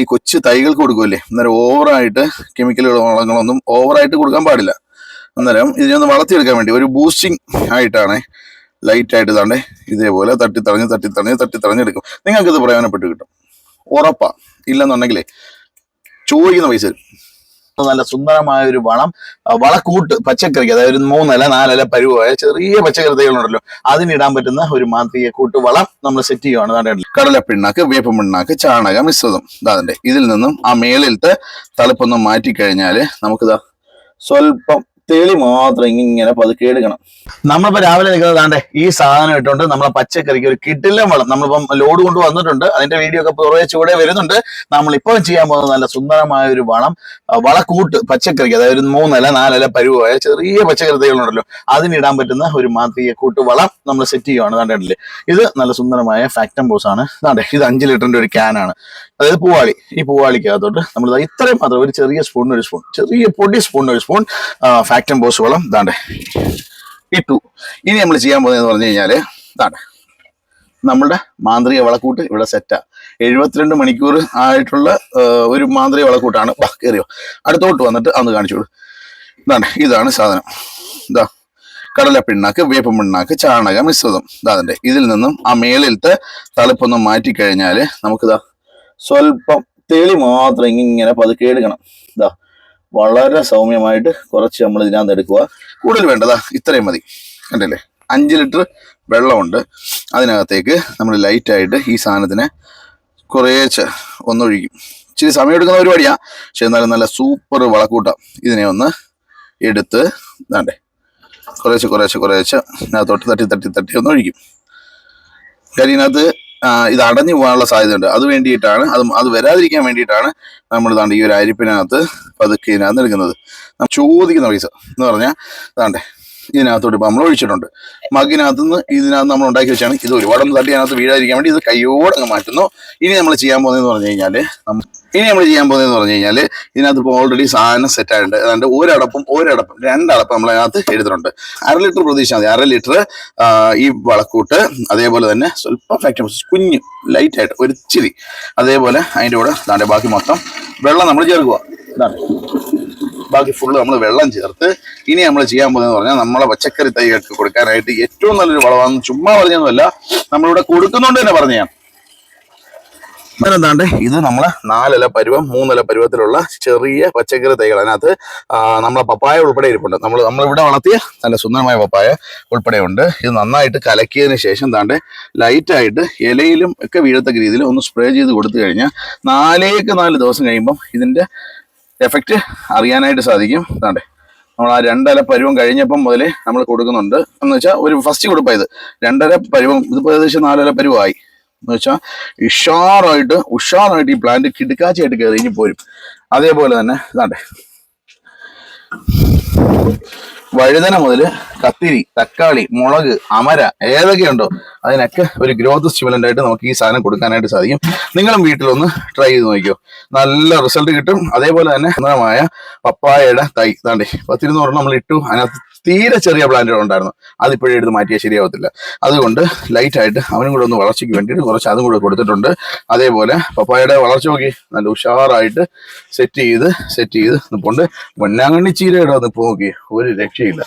ഈ കൊച്ചു തൈകൾക്ക് കൊടുക്കുമല്ലേ അന്നേരം ഓവറായിട്ട് കെമിക്കൽ വളങ്ങളൊന്നും ഓവറായിട്ട് കൊടുക്കാൻ പാടില്ല. അന്നേരം ഇതിനൊന്ന് വളർത്തിയെടുക്കാൻ വേണ്ടി ഒരു ബൂസ്റ്റിംഗ് ആയിട്ടാണ് ലൈറ്റ് ആയിട്ട് താണ്ടേ ഇതേപോലെ തട്ടിത്തടഞ്ഞ് തട്ടിത്തടഞ്ഞ് തട്ടിത്തടഞ്ഞെടുക്കും നിങ്ങൾക്ക് നിങ്ങൾക്കിത് പ്രയോജനപ്പെട്ട് കിട്ടും. ഉറപ്പാ. ഇല്ലെന്നുണ്ടെങ്കിലേ ചോദിക്കുന്ന പൈസ നല്ല സുന്ദരമായ ഒരു വളം വളക്കൂട്ട് പച്ചക്കറിക്ക് അതായത് ഒരു മൂന്നില നാലില പരുവായ ചെറിയ പച്ചക്കറി തൈകളുണ്ടല്ലോ അതിനിടാൻ പറ്റുന്ന ഒരു മാന്ത്രിക കൂട്ട് വളം നമ്മൾ സെറ്റ് ചെയ്യുകയാണ് നാട്ടിൽ കടല പിണ്ണാക്ക് വേപ്പ് പിണ്ണാക്ക് ചാണക മിശ്രിതം. ഇതാതിന്റെ ഇതിൽ നിന്നും ആ മേളിലത്തെ തളിപ്പൊന്ന് മാറ്റിക്കഴിഞ്ഞാൽ നമുക്കിതാ സ്വല്പം തെളി മാത്രം ഇങ്ങനെ പതുക്കെ എടുക്കണം. നമ്മളിപ്പോ രാവിലെ നിൽക്കുന്നത് ദാണ്ടെ ഈ സാധനം ഇട്ടുകൊണ്ട് നമ്മളെ പച്ചക്കറിക്ക് ഒരു കിട്ടില്ല വളം. നമ്മളിപ്പം ലോഡ് കൊണ്ട് വന്നിട്ടുണ്ട് അതിന്റെ വീഡിയോ ഒക്കെ പുറകെ ചൂടെ വരുന്നുണ്ട്. നമ്മളിപ്പം ചെയ്യാൻ പോകുന്നത് നല്ല സുന്ദരമായ ഒരു വളം വളക്കൂട്ട് പച്ചക്കറിക്ക് അതായത് മൂന്നില നാലില പരുവായ ചെറിയ പച്ചക്കറി തൈകളുണ്ടല്ലോ അതിനിടാൻ പറ്റുന്ന ഒരു മാന്ത്രിക കൂട്ട് വളം നമ്മൾ സെറ്റ് ചെയ്യുവാണ് കണ്ടിട്ടില്ലേ ഇത് നല്ല സുന്ദരമായ ഫാക്ടം ബോസ് ആണ്. താണ്ടെ ഇത് അഞ്ച് ലിറ്ററിന്റെ ഒരു ക്യാനാണ് അതായത് പൂവാളി ഈ പൂവാളിക്കകത്തോട്ട് നമ്മൾ ഇത്രയും മാത്രം ഒരു ചെറിയ സ്പൂണിന് ഒരു സ്പൂൺ ചെറിയ പൊടി സ്പൂണിന് ഒരു സ്പൂൺ ഫാക്ടംബോസ് വളം ഇതാണ്ട് ഇട്ടു. ഇനി നമ്മൾ ചെയ്യാൻ പോകുന്നതെന്ന് പറഞ്ഞു കഴിഞ്ഞാൽ ഇതാണ്ട് നമ്മളുടെ മാന്ത്രിക വളക്കൂട്ട് ഇവിടെ സെറ്റാ എഴുപത്തിരണ്ട് മണിക്കൂർ ആയിട്ടുള്ള ഒരു മാന്ത്രിക വളക്കൂട്ടാണ്. ബാ കയറിയോ അടുത്തോട്ട് വന്നിട്ട് അന്ന് കാണിച്ചോളൂ ഇതാണ് ഇതാണ് സാധനം. ഇതാ കടല പിണ്ണാക്ക് വേപ്പ പിണ്ണാക്ക് ചാണക മിശ്രിതം. ഇതാതിന്റെ ഇതിൽ നിന്നും ആ മേളിലത്തെ തളിപ്പൊന്ന് മാറ്റിക്കഴിഞ്ഞാൽ നമുക്കിതാ സ്വല്പം തെളി മാത്രം ഇങ്ങനെ പതുക്കെ എടുക്കണം. ഇതാ വളരെ സൗമ്യമായിട്ട് കുറച്ച് നമ്മൾ ഇതിനകത്ത് എടുക്കുക കൂടുതൽ വേണ്ടതാ ഇത്രയും മതി. കണ്ടില്ലേ? അഞ്ച് ലിറ്റർ വെള്ളമുണ്ട്. അതിനകത്തേക്ക് നമ്മൾ ലൈറ്റായിട്ട് ഈ സാധനത്തിനെ കുറേച്ച് ഒന്നൊഴിക്കും. ഇച്ചിരി സമയം എടുക്കുന്ന പരിപാടിയാ. പക്ഷെ എന്നാലും നല്ല സൂപ്പർ വളക്കൂട്ടാണ് ഇതിനെ ഒന്ന് എടുത്ത് വേണ്ടേ കുറേശ്ശെ കുറേശ്ശെ കുറേശ്ശെ ഇതിനകത്തോട്ട് തട്ടി തട്ടി തട്ടി ഒന്ന് ഒഴിക്കും കാര്യം ഇതിനകത്ത് ഇത് അടഞ്ഞു പോകാനുള്ള സാധ്യതയുണ്ട്. അത് വേണ്ടിയിട്ടാണ് അത് അത് വരാതിരിക്കാൻ വേണ്ടിയിട്ടാണ് നമ്മൾ ഇതാണ്ട് ഈ ഒരു അരിപ്പിനകത്ത് പതുക്കെ ഇതിനകത്ത് എടുക്കുന്നത്. നമ്മൾ ചോദിക്കുന്ന പൈസ എന്ന് പറഞ്ഞാൽ ഇതാണ്ടേ ഇതിനകത്തോട്ട് ഇപ്പം നമ്മൾ ഒഴിച്ചിട്ടുണ്ട്. മഗ്ഗിനകത്ത് നിന്ന് ഇതിനകത്ത് നമ്മൾ ഉണ്ടാക്കി വെച്ചാണ് ഇത് ഒരുപാടൊന്നും തട്ടി അതിനകത്ത് വീഴാതിരിക്കാൻ വേണ്ടി ഇത് കൈയോടെ അങ്ങ് മാറ്റുന്നു. ഇനി നമ്മൾ ചെയ്യാൻ പോകുന്നതെന്ന് പറഞ്ഞു കഴിഞ്ഞാൽ ഇനി നമ്മൾ ചെയ്യാൻ പോകുന്നതെന്ന് പറഞ്ഞു കഴിഞ്ഞാൽ ഇതിനകത്ത് ഇപ്പോൾ ഓൾറെഡി സാധനം സെറ്റ് ആയിട്ടുണ്ട്. അതുകൊണ്ട് ഒരടപ്പും ഒരടപ്പും രണ്ടടപ്പം നമ്മൾ അതിനകത്ത് എഴുതിട്ടുണ്ട് അര ലിറ്റർ പ്രതീക്ഷ മതി. അര ലിറ്റർ ഈ വളക്കൂട്ട് അതേപോലെ തന്നെ സ്വല്പം ഫാക്ടറി കുഞ്ഞ് ലൈറ്റ് ആയിട്ട് ഒരു ചിരി അതേപോലെ അതിന്റെ കൂടെ ദാണ്ടെ ബാക്കി മൊത്തം വെള്ളം നമ്മൾ ചേർക്കുക. ഇതാണ്. ബാക്കി ഫുള്ള് നമ്മൾ വെള്ളം ചേർത്ത് ഇനി നമ്മൾ ചെയ്യാൻ പോകുന്നത് പറഞ്ഞാൽ നമ്മളെ പച്ചക്കറി തൈകൾക്ക് കൊടുക്കാനായിട്ട് ഏറ്റവും നല്ലൊരു വളമാണെന്ന് ചുമ്മാ പറഞ്ഞൊന്നുമല്ല നമ്മളിവിടെ കൊടുക്കുന്നുണ്ട് തന്നെ പറഞ്ഞു ഞാൻ എന്താണ്ട് ഇത് നമ്മൾ നാലില പരുവം മൂന്നില പരുവത്തിലുള്ള ചെറിയ പച്ചക്കറി തൈകൾ. അതിനകത്ത് നമ്മളെ പപ്പായ ഉൾപ്പെടെ ഇരിപ്പുണ്ട്. നമ്മൾ നമ്മളിവിടെ വളർത്തിയ നല്ല സുന്ദരമായ പപ്പായ ഉൾപ്പെടെ ഉണ്ട് ഇത് നന്നായിട്ട് കലക്കിയതിന് ശേഷം താണ്ട് ലൈറ്റായിട്ട് ഇലയിലും ഒക്കെ വീഴത്തക്ക രീതിയിൽ ഒന്ന് സ്പ്രേ ചെയ്ത് കൊടുത്തു കഴിഞ്ഞാൽ നാലേക്ക് നാല് ദിവസം കഴിയുമ്പം ഇതിന്റെ എഫക്റ്റ് അറിയാനായിട്ട് സാധിക്കും. താണ്ടേ നമ്മൾ ആ രണ്ടര പരുവം കഴിഞ്ഞപ്പം മുതൽ നമ്മൾ കൊടുക്കുന്നുണ്ട്. എന്ന് വെച്ചാൽ ഒരു ഫസ്റ്റ് കൊടുപ്പായത് രണ്ടര പരുവം ഇതിപ്പോൾ ഏകദേശം നാലര പരുവമായി എന്ന് വെച്ചാൽ ഉഷാറായിട്ട് ഉഷാറായിട്ട് ഈ പ്ലാന്റ് കിടുക്കാച്ചയായിട്ട് കയറി ഇനി പോരും. അതേപോലെ തന്നെ ഇതാണ്ടേ. വഴുതന മുതൽ കത്തിരി തക്കാളി മുളക് അമര ഏതൊക്കെയുണ്ടോ അതിനൊക്കെ ഒരു ഗ്രോത്ത് സ്റ്റിമുലന്റ് ആയിട്ട് നമുക്ക് ഈ സാധനം കൊടുക്കാനായിട്ട് സാധിക്കും. നിങ്ങളും വീട്ടിലൊന്ന് ട്രൈ ചെയ്ത് നോക്കിയോ നല്ല റിസൾട്ട് കിട്ടും. അതേപോലെ തന്നെ സുന്ദരമായ പപ്പായയുടെ തൈ താണ്ടേ പത്തിരുന്നൂറ് നമ്മൾ ഇട്ടു. അതിനകത്ത് തീരെ ചെറിയ പ്ലാന്റുകൾ ഉണ്ടായിരുന്നു. അതിപ്പോഴേ എടുത്ത് മാറ്റിയാൽ ശരിയാവത്തില്ല. അതുകൊണ്ട് ലൈറ്റ് ആയിട്ട് അവനും കൂടെ ഒന്ന് വളർച്ചയ്ക്ക് വേണ്ടിയിട്ട് കുറച്ച് അതും കൂടെ കൊടുത്തിട്ടുണ്ട്. അതേപോലെ പപ്പായയുടെ വളർച്ച നോക്കി. നല്ല ഉഷാറായിട്ട് സെറ്റ് ചെയ്ത് സെറ്റ് ചെയ്ത് നിൽപ്പുണ്ട് പൊന്നാങ്കണ്ണി ചീരയുടെ നിപ്പ് നോക്കി. ഒരു രക്ഷയില്ല.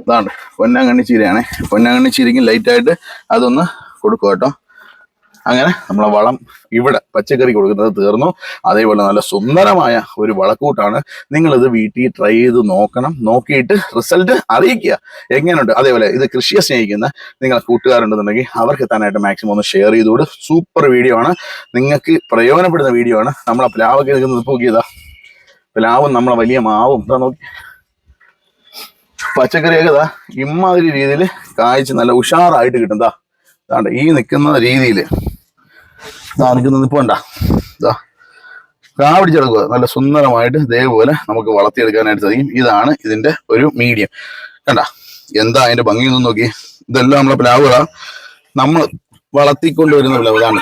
അതാണ് പൊന്നാങ്കണ്ണി ചീരയാണേ. പൊന്നാങ്കണ്ണി ചീരയ്ക്കും ലൈറ്റായിട്ട് അതൊന്ന് കൊടുക്കുക കേട്ടോ അങ്ങനെ നമ്മളെ വളം ഇവിടെ പച്ചക്കറി കൊടുക്കുന്നത് തീർന്നു. അതേപോലെ നല്ല സുന്ദരമായ ഒരു വളക്കൂട്ടാണ്. നിങ്ങളിത് വീട്ടിൽ ട്രൈ ചെയ്ത് നോക്കണം. നോക്കിയിട്ട് റിസൾട്ട് അറിയിക്കുക. എങ്ങനെയുണ്ട്? അതേപോലെ ഇത് കൃഷിയെ സ്നേഹിക്കുന്ന നിങ്ങളെ കൂട്ടുകാരുണ്ടെന്നുണ്ടെങ്കിൽ അവർക്ക് എത്താനായിട്ട് മാക്സിമം ഒന്ന് ഷെയർ ചെയ്തുകൂട്. സൂപ്പർ വീഡിയോ ആണ്. നിങ്ങൾക്ക് പ്രയോജനപ്പെടുന്ന വീഡിയോ ആണ്. നമ്മളെ പ്ലാവൊക്കെ നിൽക്കുന്നത് നോക്കിയതാ. പ്ലാവും നമ്മളെ വലിയ മാവും. ഇതാ നോക്കി. പച്ചക്കറിയൊക്കെ ഇതാ ഇമ്മാതിരി രീതിയിൽ കായ്ച്ച് നല്ല ഉഷാറായിട്ട് കിട്ടും. ദാണ്ട ഈ നിൽക്കുന്ന രീതിയിൽ ഇതാ ഇപ്പോൾ വേണ്ട. ഇതാ കാ പിടിച്ചെടുക്കുക. നല്ല സുന്ദരമായിട്ട് ഇതേപോലെ നമുക്ക് വളർത്തിയെടുക്കാനായിട്ട് സാധിക്കും. ഇതാണ് ഇതിന്റെ ഒരു മീഡിയം കണ്ട എന്താ അതിന്റെ ഭംഗി ഒന്നും നോക്കി. ഇതെല്ലാം നമ്മളെ പ്ലാവുകളാ. നമ്മൾ വളർത്തിക്കൊണ്ട് വരുന്ന പ്ലാവ്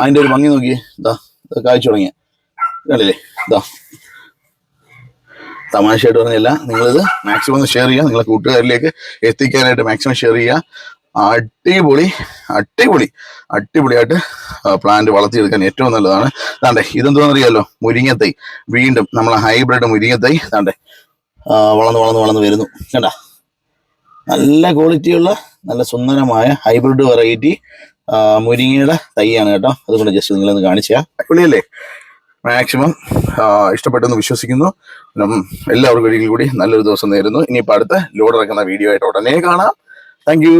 അതിന്റെ ഒരു ഭംഗി നോക്കി. ഇതാ ഇത് കായ്ച്ചു തുടങ്ങിയ. കണ്ടില്ലേ? ഇതാ തമാശയായിട്ട് പറഞ്ഞില്ല. നിങ്ങളിത് മാക്സിമം ഒന്ന് ഷെയർ ചെയ്യുക. നിങ്ങളെ കൂട്ടുകാരിലേക്ക് എത്തിക്കാനായിട്ട് മാക്സിമം ഷെയർ ചെയ്യുക. അടിപൊളി അടിപൊളി അടിപൊളിയായിട്ട് പ്ലാന്റ് വളർത്തിയെടുക്കാൻ ഏറ്റവും നല്ലതാണ്. താണ്ടെ ഇതെന്തോന്നറിയാലോ? മുരിങ്ങത്തൈ. വീണ്ടും നമ്മൾ ഹൈബ്രിഡ് മുരിങ്ങത്തൈ താണ്ടെ വളർന്ന് വളർന്ന് വളർന്ന് വരുന്നു. കണ്ട? നല്ല ക്വാളിറ്റിയുള്ള നല്ല സുന്ദരമായ ഹൈബ്രിഡ് വെറൈറ്റി മുരിങ്ങയുടെ തൈയാണ് കേട്ടോ. അതുകൊണ്ട് ജസ്റ്റ് നിങ്ങളൊന്ന് കാണിച്ചാൽ അടിപൊളിയല്ലേ? മാക്സിമം ഇഷ്ടപ്പെട്ടെന്ന് വിശ്വസിക്കുന്നു. എല്ലാവർക്കും ഒരിക്കൽ കൂടി നല്ലൊരു ദിവസം നേരുന്നു. ഇനിയിപ്പോൾ അടുത്ത ലോഡ് ഇറക്കുന്ന വീഡിയോ ആയിട്ട് ഉടനെ കാണാം. താങ്ക്